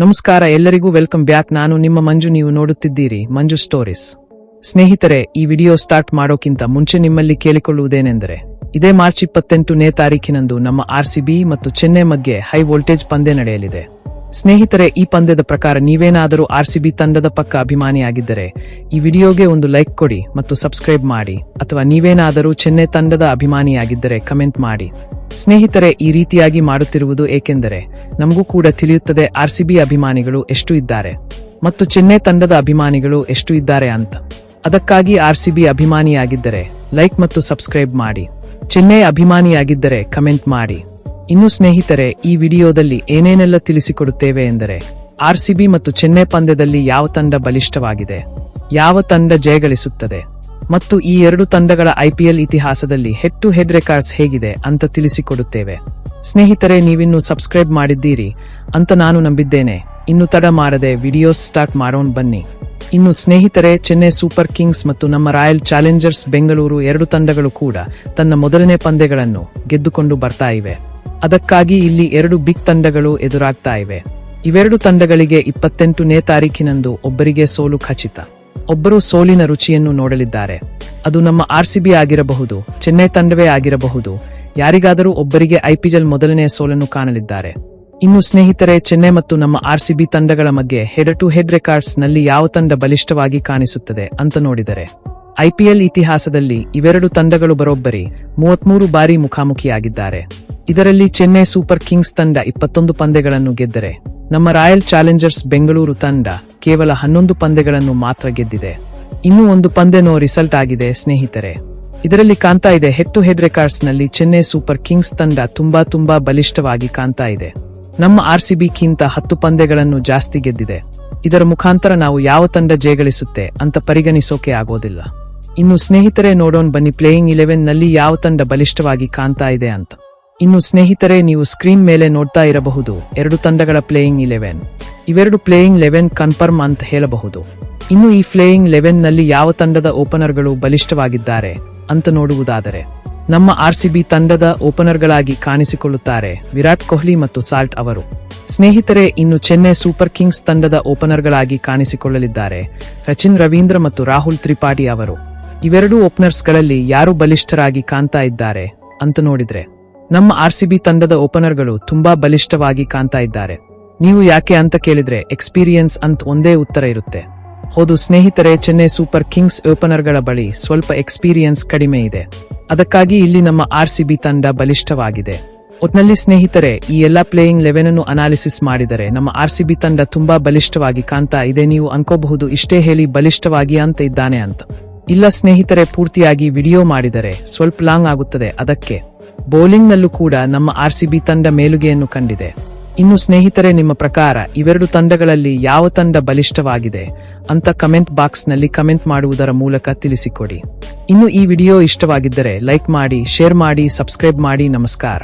ನಮಸ್ಕಾರ, ಎಲ್ಲರಿಗೂ welcome back. ನಾನು ನಿಮ್ಮ ಮಂಜು, ನೀವು ನೋಡುತ್ತಿದ್ದೀರಿ ಮಂಜು ಸ್ಟೋರೀಸ್. ಸ್ನೇಹಿತರೆ, ಈ ವಿಡಿಯೋ ಸ್ಟಾರ್ಟ್ ಮಾಡೋಕ್ಕಿಂತ ಮುಂಚೆ ನಿಮ್ಮಲ್ಲಿ ಕೇಳಿಕೊಳ್ಳುವುದೇನೆಂದರೆ, ಇದೇ ಮಾರ್ಚ್ ಇಪ್ಪತ್ತೆಂಟನೇ ತಾರೀಕಿನಂದು ನಮ್ಮ ಆರ್ಸಿಬಿ ಮತ್ತು ಚೆನ್ನೈ ಮಧ್ಯೆ ಹೈ ವೋಲ್ಟೇಜ್ ಪಂದ್ಯ ನಡೆಯಲಿದೆ. ಸ್ನೇಹಿತರೆ, ಈ ಪಂದ್ಯದ ಪ್ರಕಾರ ನೀವೇನಾದರೂ ಆರ್ಸಿಬಿ ತಂಡದ ಪಕ್ಕ ಅಭಿಮಾನಿಯಾಗಿದ್ದರೆ, ಈ ವಿಡಿಯೋಗೆ ಒಂದು ಲೈಕ್ ಕೊಡಿ ಮತ್ತು ಸಬ್ಸ್ಕ್ರೈಬ್ ಮಾಡಿ. ಅಥವಾ ನೀವೇನಾದರೂ ಚೆನ್ನೈ ತಂಡದ ಅಭಿಮಾನಿಯಾಗಿದ್ದರೆ ಕಮೆಂಟ್ ಮಾಡಿ. ಸ್ನೇಹಿತರೆ, ಈ ರೀತಿಯಾಗಿ ಮಾಡುತ್ತಿರುವುದು ಏಕೆಂದರೆ, ನಮಗೂ ಕೂಡ ತಿಳಿಯುತ್ತದೆ ಆರ್ಸಿಬಿ ಅಭಿಮಾನಿಗಳು ಎಷ್ಟು ಇದ್ದಾರೆ. ಮತ್ತು ಚೆನ್ನೈ ತಂಡದ ಅಭಿಮಾನಿಗಳು ಎಷ್ಟು ಇದ್ದಾರೆ ಅಂತ. ಅದಕ್ಕಾಗಿ ಆರ್ಸಿಬಿ ಅಭಿಮಾನಿಯಾಗಿದ್ದರೆ, ಲೈಕ್ ಮತ್ತು ಸಬ್ಸ್ಕ್ರೈಬ್ ಮಾಡಿ. ಚೆನ್ನೈ ಅಭಿಮಾನಿಯಾಗಿದ್ದರೆ ಕಮೆಂಟ್ ಮಾಡಿ. ಇನ್ನು ಸ್ನೇಹಿತರೆ, ಈ ವಿಡಿಯೋದಲ್ಲಿ ಏನೇನೆಲ್ಲ ತಿಳಿಸಿಕೊಡುತ್ತೇವೆ ಎಂದರೆ, ಆರ್ಸಿಬಿ ಮತ್ತು ಚೆನ್ನೈ ಪಂದ್ಯದಲ್ಲಿ ಯಾವ ತಂಡ ಬಲಿಷ್ಠವಾಗಿದೆ, ಯಾವ ತಂಡ ಜಯಗಳಿಸುತ್ತದೆ, ಮತ್ತು ಈ ಎರಡು ತಂಡಗಳ ಐಪಿಎಲ್ ಇತಿಹಾಸದಲ್ಲಿ ಹೆಡ್ ಟು ಹೆಡ್ ರೆಕಾರ್ಡ್ಸ್ ಹೇಗಿದೆ ಅಂತ ತಿಳಿಸಿಕೊಡುತ್ತೇವೆ. ಸ್ನೇಹಿತರೆ, ನೀವಿನ್ನೂ ಸಬ್ಸ್ಕ್ರೈಬ್ ಮಾಡಿದ್ದೀರಿ ಅಂತ ನಾನು ನಂಬಿದ್ದೇನೆ. ಇನ್ನು ತಡ ಮಾಡದೆ ವಿಡಿಯೋಸ್ ಸ್ಟಾರ್ಟ್ ಮಾಡೋಣ ಬನ್ನಿ. ಇನ್ನು ಸ್ನೇಹಿತರೆ, ಚೆನ್ನೈ ಸೂಪರ್ ಕಿಂಗ್ಸ್ ಮತ್ತು ನಮ್ಮ ರಾಯಲ್ ಚಾಲೆಂಜರ್ಸ್ ಬೆಂಗಳೂರು ಎರಡು ತಂಡಗಳು ಕೂಡ ತನ್ನ ಮೊದಲನೇ ಪಂದ್ಯಗಳನ್ನು ಗೆದ್ದುಕೊಂಡು ಬರ್ತಾ ಇವೆ. ಅದಕ್ಕಾಗಿ ಇಲ್ಲಿ ಎರಡು ಬಿಗ್ ತಂಡಗಳು ಎದುರಾಗ್ತಾ ಇವೆ. ಇವೆರಡು ತಂಡಗಳಿಗೆ ಇಪ್ಪತ್ತೆಂಟನೇ ತಾರೀಖಿನಂದು ಒಬ್ಬರಿಗೆ ಸೋಲು ಖಚಿತ. ಒಬ್ಬರು ಸೋಲಿನ ರುಚಿಯನ್ನು ನೋಡಲಿದ್ದಾರೆ. ಅದು ನಮ್ಮ ಆರ್ಸಿಬಿ ಆಗಿರಬಹುದು, ಚೆನ್ನೈ ತಂಡವೇ ಆಗಿರಬಹುದು. ಯಾರಿಗಾದರೂ ಒಬ್ಬರಿಗೆ ಐಪಿಎಲ್ ಮೊದಲನೇ ಸೋಲನ್ನು ಕಾಣಲಿದ್ದಾರೆ. ಇನ್ನು ಸ್ನೇಹಿತರೆ, ಚೆನ್ನೈ ಮತ್ತು ನಮ್ಮ ಆರ್ಸಿಬಿ ತಂಡಗಳ ಮಧ್ಯೆ ಹೆಡ್ ಟು ಹೆಡ್ ರೆಕಾರ್ಡ್ಸ್ನಲ್ಲಿ ಯಾವ ತಂಡ ಬಲಿಷ್ಠವಾಗಿ ಕಾಣಿಸುತ್ತದೆ ಅಂತ ನೋಡಿದರೆ. ಐಪಿಎಲ್ ಇತಿಹಾಸದಲ್ಲಿ ಇವೆರಡು ತಂಡಗಳು ಬರೋಬ್ಬರಿ ಮೂವತ್ಮೂರು ಬಾರಿ ಮುಖಾಮುಖಿಯಾಗಿದ್ದಾರೆ. ಇದರಲ್ಲಿ ಚೆನ್ನೈ ಸೂಪರ್ ಕಿಂಗ್ಸ್ ತಂಡ ಇಪ್ಪತ್ತೊಂದು ಪಂದ್ಯಗಳನ್ನು ಗೆದ್ದರೆ, ನಮ್ಮ ರಾಯಲ್ ಚಾಲೆಂಜರ್ಸ್ ಬೆಂಗಳೂರು ತಂಡ ಕೇವಲ ಹನ್ನೊಂದು ಪಂದ್ಯಗಳನ್ನು ಮಾತ್ರ ಗೆದ್ದಿದೆ. ಇನ್ನೂ ಒಂದು ಪಂದ್ಯನೋ ರಿಸಲ್ಟ್ ಆಗಿದೆ, ಸ್ನೇಹಿತರೆ. ಇದರಲ್ಲಿ ಕಾಣ್ತಾ ಇದೆ ಹೆಡ್ ಟು ಹೆಡ್ ರೆಕಾರ್ಡ್ಸ್ನಲ್ಲಿ ಚೆನ್ನೈ ಸೂಪರ್ ಕಿಂಗ್ಸ್ ತಂಡ ತುಂಬಾ ತುಂಬಾ ಬಲಿಷ್ಠವಾಗಿ ಕಾಣ್ತಾ ಇದೆ. ನಮ್ಮ ಆರ್ ಸಿ ಬಿಕ್ಕಿಂತ ಹತ್ತು ಪಂದ್ಯಗಳನ್ನು ಜಾಸ್ತಿ ಗೆದ್ದಿದೆ. ಇದರ ಮುಖಾಂತರ ನಾವು ಯಾವ ತಂಡ ಜಯಗಳಿಸುತ್ತೆ ಅಂತ ಪರಿಗಣಿಸೋಕೆ ಆಗೋದಿಲ್ಲ. ಇನ್ನು ಸ್ನೇಹಿತರೆ, ನೋಡೋಣ ಬನ್ನಿ, ಪ್ಲೇಯಿಂಗ್ ಇಲೆವೆನ್ನಲ್ಲಿ ಯಾವ ತಂಡ ಬಲಿಷ್ಠವಾಗಿ ಕಾಣ್ತಾ ಇದೆ ಅಂತ. ಇನ್ನು ಸ್ನೇಹಿತರೆ, ನೀವು ಸ್ಕ್ರೀನ್ ಮೇಲೆ ನೋಡ್ತಾ ಇರಬಹುದು. ಎರಡು ತಂಡಗಳ ಪ್ಲೇಯಿಂಗ್ ಇಲೆವೆನ್. ಇವೆರಡು ಪ್ಲೇಯಿಂಗ್ ಲೆವೆನ್ ಕನ್ಫರ್ಮ್ ಅಂತ ಹೇಳಬಹುದು. ಇನ್ನು ಈ ಪ್ಲೇಯಿಂಗ್ ಲೆವೆನ್ನಲ್ಲಿ ಯಾವ ತಂಡದ ಓಪನರ್ಗಳು ಬಲಿಷ್ಠವಾಗಿದ್ದಾರೆ ಅಂತ ನೋಡುವುದಾದರೆ, ನಮ್ಮ ಆರ್ಸಿಬಿ ತಂಡದ ಓಪನರ್ಗಳಾಗಿ ಕಾಣಿಸಿಕೊಳ್ಳುತ್ತಾರೆ ವಿರಾಟ್ ಕೊಹ್ಲಿ ಮತ್ತು ಸಾಲ್ಟ್ ಅವರು. ಸ್ನೇಹಿತರೆ, ಇನ್ನು ಚೆನ್ನೈ ಸೂಪರ್ ಕಿಂಗ್ಸ್ ತಂಡದ ಓಪನರ್ಗಳಾಗಿ ಕಾಣಿಸಿಕೊಳ್ಳಲಿದ್ದಾರೆ ರಚಿನ್ ರವೀಂದ್ರ ಮತ್ತು ರಾಹುಲ್ ತ್ರಿಪಾಠಿ ಅವರು. ಇವೆರಡೂ ಓಪನರ್ಸ್ಗಳಲ್ಲಿ ಯಾರು ಬಲಿಷ್ಠರಾಗಿ ಕಾಣ್ತಾ ಇದ್ದಾರೆ ಅಂತ ನೋಡಿದ್ರೆ. ನಮ್ಮ ಆರ್ಸಿಬಿ ತಂಡದ ಓಪನರ್ಗಳು ತುಂಬಾ ಬಲಿಷ್ಠವಾಗಿ ಕಾಣ್ತಾ ಇದ್ದಾರೆ. ನೀವು ಯಾಕೆ ಅಂತ ಕೇಳಿದ್ರೆ ಎಕ್ಸ್ಪೀರಿಯನ್ಸ್ ಅಂತ ಒಂದೇ ಉತ್ತರ ಇರುತ್ತೆ. ಹೌದು ಸ್ನೇಹಿತರೆ, ಚೆನ್ನೈ ಸೂಪರ್ ಕಿಂಗ್ಸ್ ಓಪನರ್ಗಳ ಬಳಿ ಸ್ವಲ್ಪ ಎಕ್ಸ್ಪೀರಿಯನ್ಸ್ ಕಡಿಮೆ ಇದೆ. ಅದಕ್ಕಾಗಿ ಇಲ್ಲಿ ನಮ್ಮ ಆರ್ಸಿಬಿ ತಂಡ ಬಲಿಷ್ಠವಾಗಿದೆ. ಒಟ್ನಲ್ಲಿ ಸ್ನೇಹಿತರೆ, ಈ ಎಲ್ಲಾ ಪ್ಲೇಯಿಂಗ್ ಲೆವೆನ್ ಅನ್ನು ಅನಾಲಿಸಿಸ್ ಮಾಡಿದರೆ ನಮ್ಮ ಆರ್ಸಿಬಿ ತಂಡ ತುಂಬಾ ಬಲಿಷ್ಠವಾಗಿ ಕಾಣ್ತಾ ಇದೆ. ನೀವು ಅನ್ಕೋಬಹುದು, ಇಷ್ಟೇ ಹೇಳಿ ಬಲಿಷ್ಠವಾಗಿ ಅಂತ ಇದ್ದಾನೆ ಅಂತ. ಇಲ್ಲ ಸ್ನೇಹಿತರೆ, ಪೂರ್ತಿಯಾಗಿ ವಿಡಿಯೋ ಮಾಡಿದರೆ ಸ್ವಲ್ಪ ಲಾಂಗ್ ಆಗುತ್ತದೆ. ಅದಕ್ಕೆ ಬೌಲಿಂಗ್ ನಲ್ಲೂ ಕೂಡ ನಮ್ಮ ಆರ್ಸಿಬಿ ತಂಡ ಮೇಲುಗೆಯನ್ನು ಕಂಡಿದೆ. ಇನ್ನು ಸ್ನೇಹಿತರೆ, ನಿಮ್ಮ ಪ್ರಕಾರ ಇವೆರಡು ತಂಡಗಳಲ್ಲಿ ಯಾವ ತಂಡ ಬಲಿಷ್ಠವಾಗಿದೆ ಅಂತ ಕಮೆಂಟ್ ಬಾಕ್ಸ್ನಲ್ಲಿ ಕಮೆಂಟ್ ಮಾಡುವುದರ ಮೂಲಕ ತಿಳಿಸಿಕೊಡಿ. ಇನ್ನು ಈ ವಿಡಿಯೋ ಇಷ್ಟವಾಗಿದ್ದರೆ ಲೈಕ್ ಮಾಡಿ, ಶೇರ್ ಮಾಡಿ, ಸಬ್ಸ್ಕ್ರೈಬ್ ಮಾಡಿ. ನಮಸ್ಕಾರ.